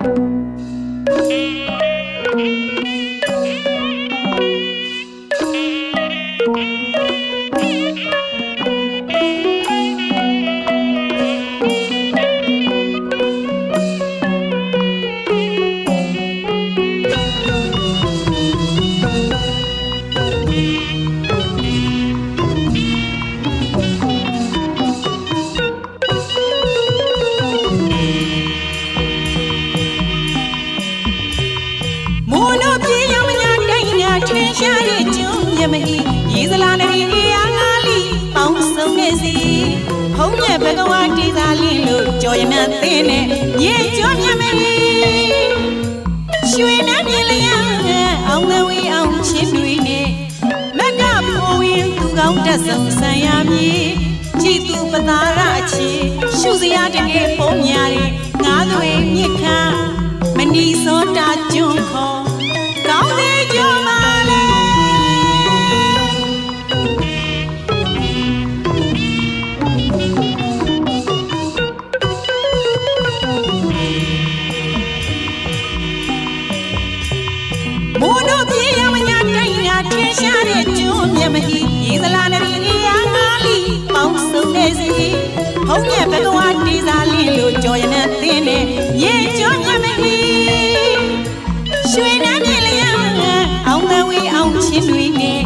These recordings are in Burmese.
Thank you. ရှားရဲ့ကျွန်းမြမဟီရေစလာနေအေးအားငါလီပေါင်းစုံနေစီဖုံးရဲ့ဘဂဝါတီသာလင်းလို့ကြော်ရနသင်းနဲ့မြေကျွန်းမြမဟီရွှေနဲ့မြေလျံအောင်သဝေးအောင်ချင်းတွေနဲ့မက်ကဖိုးဝင်သူကောင်းတက်ဆုံဆံရမည်ကြည်သူပသာရအချီရှုစရာတကယ်ပုံများတယ်ငါးသွေမြစ်ခမ်းမနီစောတာကျွန်းခေါ်ကောင်းသေးကြပါလေမိုး ထင်ရှားတဲ့ကျွန်းမြမဟီရေသလာနဲ့ရေအားငါလီပေါင်းစုံနေစီဘုံရဲ့ဘဂဝါတီစာလင်းလို့ကြော်ရနဲ့သင်းနဲ့ရေကျွန်းမြမဟီရွှေနှမ်းမြေလျံအောင်သဝေးအောင်ချင်းတွေနဲ့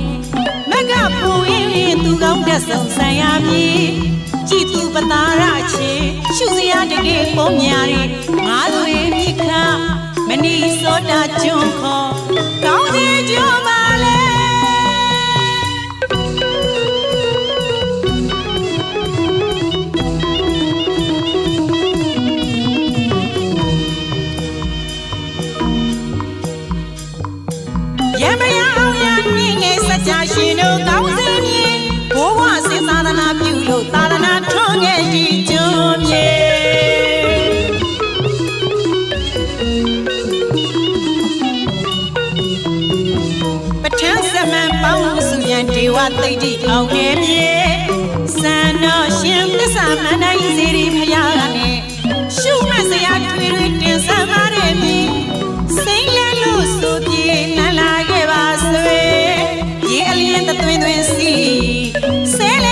မက်ကပူရင်းသူကောင်းတက်ဆုံဆံရမည်ကြည်သူပတာရချေရှုစရာတကယ်ပုံများတယ်ငါတို့ရဲ့မြစ်ခါမနီစောတာကျွန်းခေါ်ကောင်းသေးကြပါ ရမယအောင်ရနေငယ်စัจ जा ရှင်တို့ကောင်းစေမြည်ဘိုးဘွားစေသာသနာပြုလို့သာသနာထွန်းခဲ့ဒီကျွန်းမြေပထမစမန်ပေါင်းစုရန်ဒေဝသိတ္တိအောင်နေမြေစံတော်ရှင် လျင်းသသွင်းသွင်းစီဆဲလဲ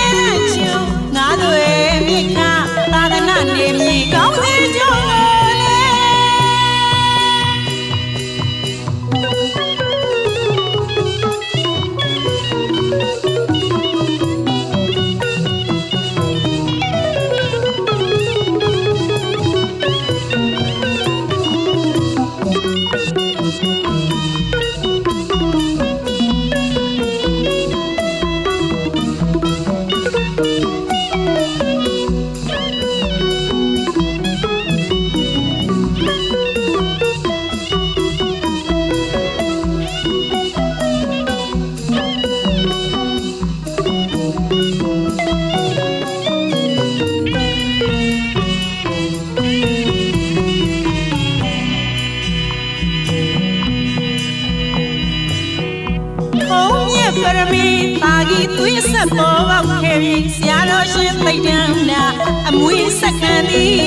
ပရမီပါဂီသွေးဆက်ပေါ်ပေါက်ခဲ့ပြီးဆရာတော်ရှင်သိတ္တံနာအမွေစက္ကန့်သည်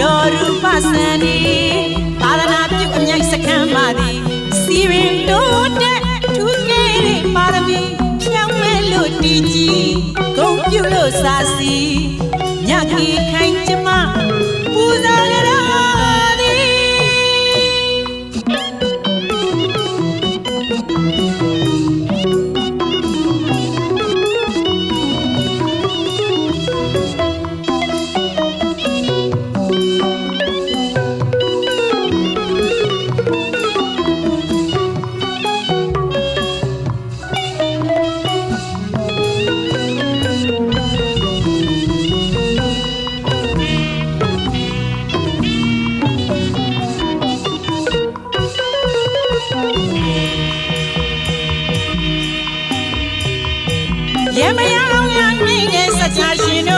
ဒေါ်ရူပစံဒီသာသနာပြုအမြိုက်စက္ကန့်ပါသည်စီရင်တိုးတက်ထူးကဲတဲ့ပါရမီဖြောင်းမဲ့လို့တည်ကြည်ဂုံပြုလို့စာစီမြတ်ကြီးခိုင်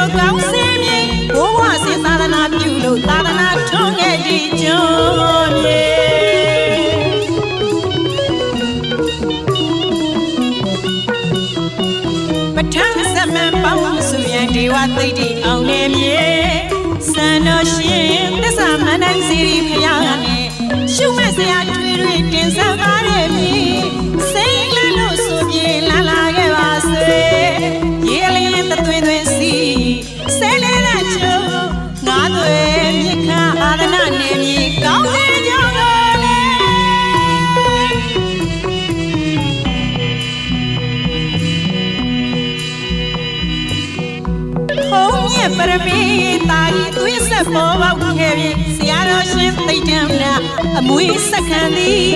တို့ကောင်းစင်းမြေဘိုးဘွားစင်သာသနာပြုလို့သာသနာထွန်းခဲ့ဒီကျွန်းမြေပထမစမန်ပေါင်းစုရန်ဒေဝသိတ္တိအောင်နေမြေစံတော်ရှင်သစ္စာမန္တန်စီရီဖရာနဲ့ရဲ့ ပရမေတာကြီးသွေးဆက်ပေါ်ပေါက်ခဲ့ပြီဆရာတော်ရှင်သိတ္တမနာအမွေစက္ကန့်သည်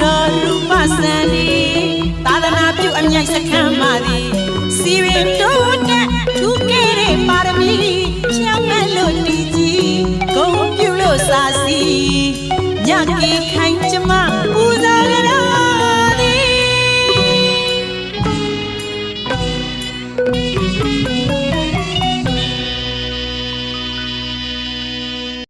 ဒေါ်ရူပစံသည်သာသနာပြုအမြိုက်စက္ကန့်မှသည်စီရင်တိုးတက်ထူခဲ့တဲ့ပါရမီချမ်းမဲ့လို့တည်ကြည်ဂုံပြုလို့စာစီညကေခ